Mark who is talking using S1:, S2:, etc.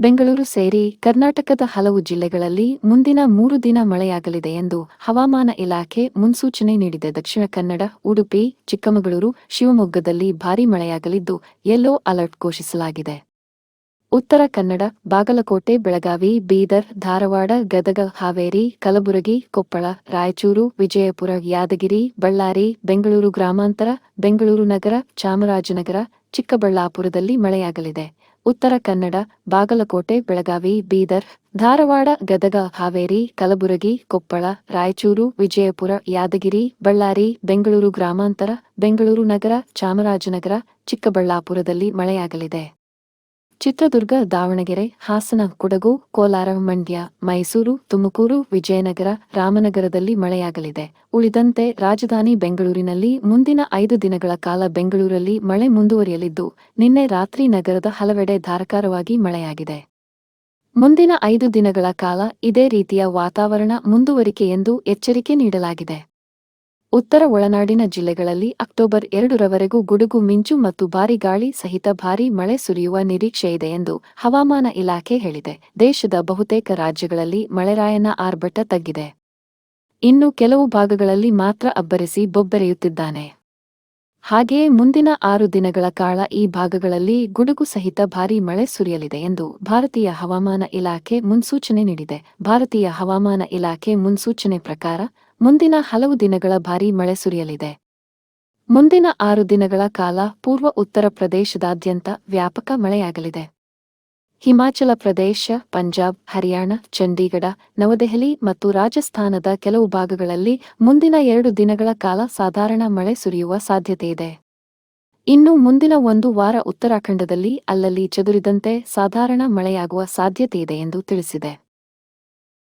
S1: ಬೆಂಗಳೂರು ಸೇರಿ ಕರ್ನಾಟಕದ ಹಲವು ಜಿಲ್ಲೆಗಳಲ್ಲಿ ಮುಂದಿನ ಮೂರು ದಿನ ಮಳೆಯಾಗಲಿದೆ ಎಂದು ಹವಾಮಾನ ಇಲಾಖೆ ಮುನ್ಸೂಚನೆ ನೀಡಿದೆ. ದಕ್ಷಿಣ ಕನ್ನಡ, ಉಡುಪಿ, ಚಿಕ್ಕಮಗಳೂರು, ಶಿವಮೊಗ್ಗದಲ್ಲಿ ಭಾರೀ ಮಳೆಯಾಗಲಿದ್ದು ಯೆಲ್ಲೋ ಅಲರ್ಟ್ ಘೋಷಿಸಲಾಗಿದೆ. ಉತ್ತರ ಕನ್ನಡ, ಬಾಗಲಕೋಟೆ, ಬೆಳಗಾವಿ, ಬೀದರ್, ಧಾರವಾಡ, ಗದಗ, ಹಾವೇರಿ, ಕಲಬುರಗಿ, ಕೊಪ್ಪಳ, ರಾಯಚೂರು, ವಿಜಯಪುರ, ಯಾದಗಿರಿ, ಬಳ್ಳಾರಿ, ಬೆಂಗಳೂರು ಗ್ರಾಮಾಂತರ, ಬೆಂಗಳೂರು ನಗರ, ಚಾಮರಾಜನಗರ, ಚಿಕ್ಕಬಳ್ಳಾಪುರದಲ್ಲಿ ಮಳೆಯಾಗಲಿದೆ. ಉತ್ತರ ಕನ್ನಡ, ಬಾಗಲಕೋಟೆ, ಬೆಳಗಾವಿ, ಬೀದರ್, ಧಾರವಾಡ, ಗದಗ, ಹಾವೇರಿ, ಕಲಬುರಗಿ, ಕೊಪ್ಪಳ, ರಾಯಚೂರು, ವಿಜಯಪುರ, ಯಾದಗಿರಿ, ಬಳ್ಳಾರಿ, ಬೆಂಗಳೂರು ಗ್ರಾಮಾಂತರ, ಬೆಂಗಳೂರು ನಗರ, ಚಾಮರಾಜನಗರ, ಚಿಕ್ಕಬಳ್ಳಾಪುರದಲ್ಲಿ ಮಳೆಯಾಗಲಿದೆ. ಚಿತ್ರದುರ್ಗ, ದಾವಣಗೆರೆ, ಹಾಸನ, ಕೊಡಗು, ಕೋಲಾರ, ಮಂಡ್ಯ, ಮೈಸೂರು, ತುಮಕೂರು, ವಿಜಯನಗರ, ರಾಮನಗರದಲ್ಲಿ ಮಳೆಯಾಗಲಿದೆ. ಉಳಿದಂತೆ ರಾಜಧಾನಿ ಬೆಂಗಳೂರಿನಲ್ಲಿ ಮುಂದಿನ ಐದು ದಿನಗಳ ಕಾಲ ಬೆಂಗಳೂರಲ್ಲಿ ಮಳೆ ಮುಂದುವರಿಯಲಿದ್ದು, ನಿನ್ನೆ ರಾತ್ರಿ ನಗರದ ಹಲವೆಡೆ ಧಾರಕಾರವಾಗಿ ಮಳೆಯಾಗಿದೆ. ಮುಂದಿನ ಐದು ದಿನಗಳ ಕಾಲ ಇದೇ ರೀತಿಯ ವಾತಾವರಣ ಮುಂದುವರಿಕೆ ಎಂದು ಎಚ್ಚರಿಕೆ ನೀಡಲಾಗಿದೆ. ಉತ್ತರ ಒಳನಾಡಿನ ಜಿಲ್ಲೆಗಳಲ್ಲಿ ಅಕ್ಟೋಬರ್ ಎರಡರವರೆಗೂ ಗುಡುಗು, ಮಿಂಚು ಮತ್ತು ಭಾರಿ ಗಾಳಿ ಸಹಿತ ಭಾರಿ ಮಳೆ ಸುರಿಯುವ ನಿರೀಕ್ಷೆಯಿದೆ ಎಂದು ಹವಾಮಾನ ಇಲಾಖೆ ಹೇಳಿದೆ. ದೇಶದ ಬಹುತೇಕ ರಾಜ್ಯಗಳಲ್ಲಿ ಮಳೆರಾಯನ ಆರ್ಭಟ ತಗ್ಗಿದೆ. ಇನ್ನು ಕೆಲವು ಭಾಗಗಳಲ್ಲಿ ಮಾತ್ರ ಅಬ್ಬರಿಸಿ ಬೊಬ್ಬೆರೆಯುತ್ತಿದ್ದಾನೆ. ಹಾಗೆಯೇ ಮುಂದಿನ ಆರು ದಿನಗಳ ಕಾಲ ಈ ಭಾಗಗಳಲ್ಲಿ ಗುಡುಗು ಸಹಿತ ಭಾರಿ ಮಳೆ ಸುರಿಯಲಿದೆ ಎಂದು ಭಾರತೀಯ ಹವಾಮಾನ ಇಲಾಖೆ ಮುನ್ಸೂಚನೆ ನೀಡಿದೆ. ಭಾರತೀಯ ಹವಾಮಾನ ಇಲಾಖೆ ಮುನ್ಸೂಚನೆ ಪ್ರಕಾರ ಮುಂದಿನ ಹಲವು ದಿನಗಳ ಭಾರೀ ಮಳೆ ಸುರಿಯಲಿದೆ. ಮುಂದಿನ ಆರು ದಿನಗಳ ಕಾಲ ಪೂರ್ವ ಉತ್ತರ ಪ್ರದೇಶದಾದ್ಯಂತ ವ್ಯಾಪಕ ಮಳೆಯಾಗಲಿದೆ. ಹಿಮಾಚಲ ಪ್ರದೇಶ, ಪಂಜಾಬ್, ಹರಿಯಾಣ, ಚಂಡೀಗಢ, ನವದೆಹಲಿ ಮತ್ತು ರಾಜಸ್ಥಾನದ ಕೆಲವು ಭಾಗಗಳಲ್ಲಿ ಮುಂದಿನ ಎರಡು ದಿನಗಳ ಕಾಲ ಸಾಧಾರಣ ಮಳೆ ಸುರಿಯುವ ಸಾಧ್ಯತೆಯಿದೆ ಇನ್ನು ಮುಂದಿನ ಒಂದು ವಾರ ಉತ್ತರಾಖಂಡದಲ್ಲಿ ಅಲ್ಲಲ್ಲಿ ಚದುರಿದಂತೆ ಸಾಧಾರಣ ಮಳೆಯಾಗುವ ಸಾಧ್ಯತೆಯಿದೆ ಎಂದು ತಿಳಿಸಿದೆ.